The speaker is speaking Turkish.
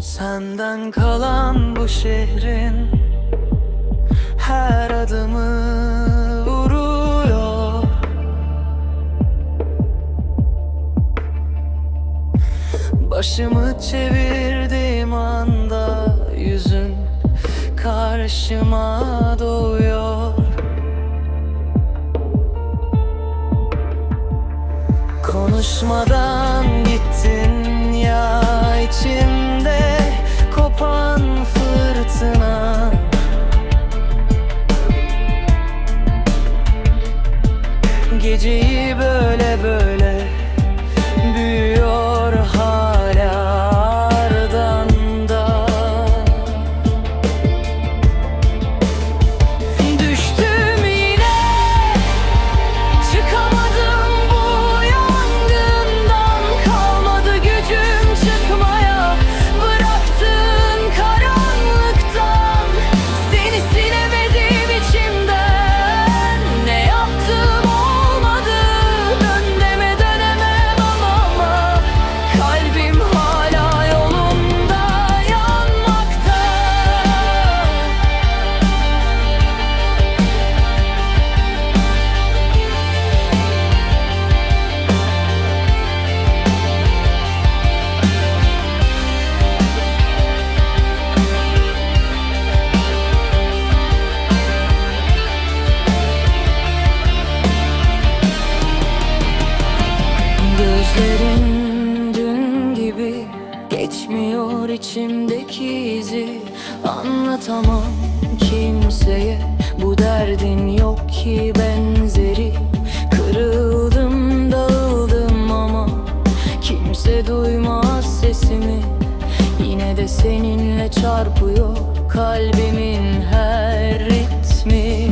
Senden kalan bu şehrin Her adımı vuruyor. Başımı çevirdiğim anda Yüzün karşıma doğuyor. Konuşmadan pedir geçmiyor içimdeki izi Anlatamam kimseye. Bu derdin yok ki benzeri. Kırıldım dağıldım ama kimse duymaz sesimi. Yine de seninle çarpıyor kalbimin her ritmi